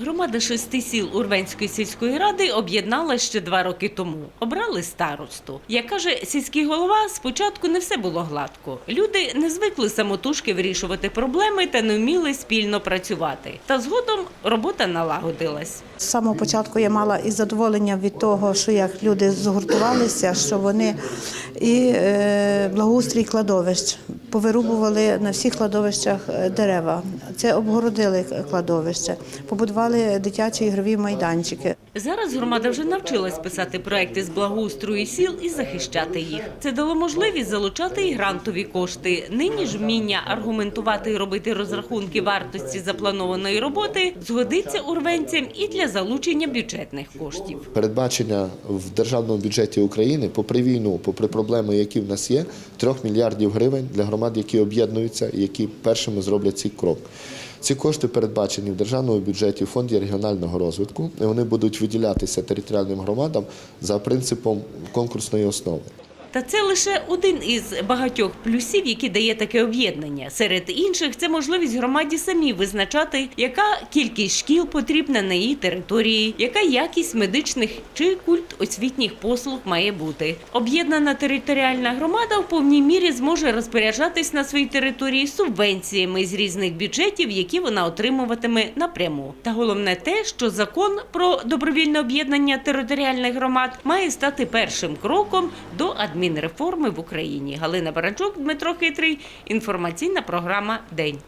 Громада шести сіл Урвенської сільської ради об'єднала ще два роки тому. Обрали старосту. Як каже сільський голова, спочатку не все було гладко. Люди не звикли самотужки вирішувати проблеми та не вміли спільно працювати. Та згодом робота налагодилась. З самого початку я мала і задоволення від того, що як люди згуртувалися, що вони і е, благоустрій кладовищ повирубували на всіх кладовищах е, дерева. Це обгородили кладовище, побудували дитячі ігрові майданчики. Зараз громада вже навчилась писати проекти з благоустрою сіл і захищати їх. Це дало можливість залучати і грантові кошти. Нині ж вміння аргументувати і робити розрахунки вартості запланованої роботи згодиться урвенцям і для залучення бюджетних коштів. Передбачення в державному бюджеті України попри війну, попри проблеми, які в нас є, 3 мільярдів гривень для громад, які об'єднуються і які першими зроблять цей крок. Ці кошти передбачені в державному бюджеті в фонді регіонального розвитку. і Вони будуть виділятися територіальним громадам за принципом конкурсної основи. Та це лише один із багатьох плюсів, які дає таке об'єднання. Серед інших це можливість громаді самі визначати, яка кількість шкіл потрібна на її території, яка якість медичних чи культ освітніх послуг має бути. Об'єднана територіальна громада в повній мірі зможе розпоряджатись на своїй території субвенціями з різних бюджетів, які вона отримуватиме напряму. Та головне те, що закон про добровільне об'єднання територіальних громад має стати першим кроком до адмінреформи в Україні. Галина Баранчук, Дмитро Хитрий. Інформаційна програма День.